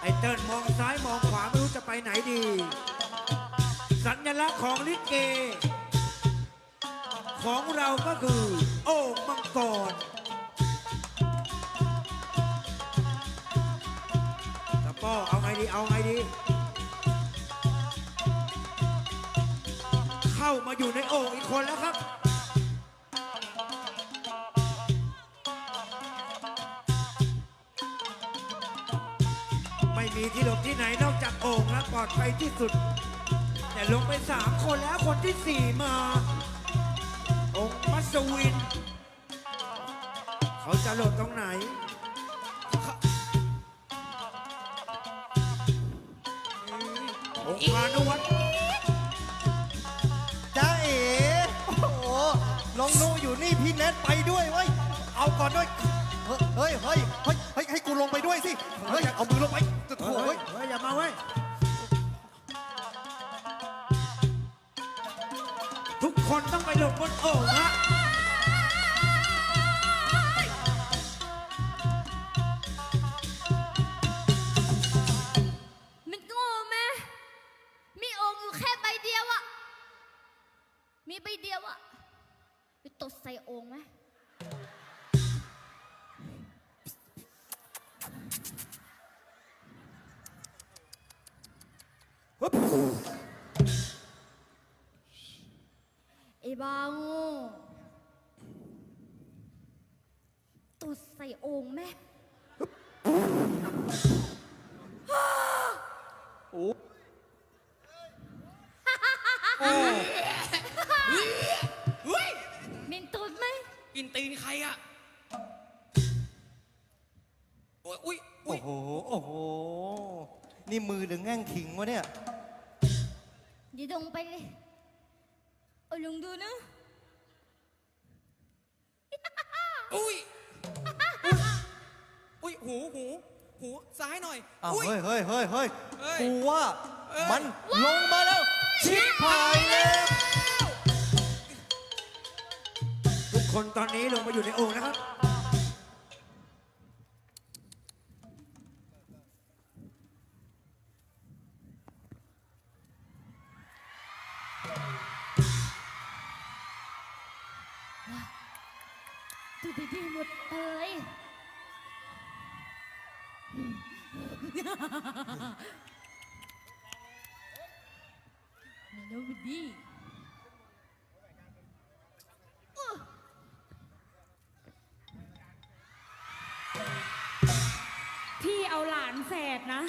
ไอ้เติ้ลมองซ้ายมองขวาไม่รู้จะไปไหนดี สัญลักษณ์ของลิเก ของเราก็คือ โอ่งมังกรตะป้อเอาไงดีเอาไงดี เข้ามาอยู่ในโอ่งอีกคนแล้วครับ ไม่มีที่หลบที่ไหนนอกจากโอ่งและปลอดภัยที่สุด แต่ลงไปสามคนแล้วคนที่สี่มาองค์มัสวิน เขาจะหลบตรงไหนองค์พานุวัตรจ้าเอ๋โอ้โหน้องนูอยู่นี่พี่เน็ตไปด้วยเว้ย เอาก่อนด้วย เฮ้ยเฮ้ย คนต้องไปหลบบนโอ่งฮะมันโง่ไหมมีโอ่งอยู่แค่ใบเดียวอะมีใบเดียวอะไปตดใส่โอ่งไหมไอ้ บาโงูตดใส่โอ่งไหมเฮ้ยมินตูดไหมกินตีนใครอะโอ้ยอุ้ยโอ้โห โอ้โห นี่มือหรือแง่งขิงวะเนี่ย เดี๋ยวลงไปเลย เอาลงดูนะ อุ้ย อุ้ย หู หู หู ซ้ายหน่อย อ้าวอุ้ย เฮ้ยเฮ้ยเฮ้ยเฮ้ยเฮ้ยกูว่าเอ้ย มันลงมาแล้ว ชิบหายแล้วทุกคนตอนนี้ลงมาอยู่ในโอ่งนะครับ ดูดีหมดเลยมีโนบดีพี่เอาหลานแฝดนะ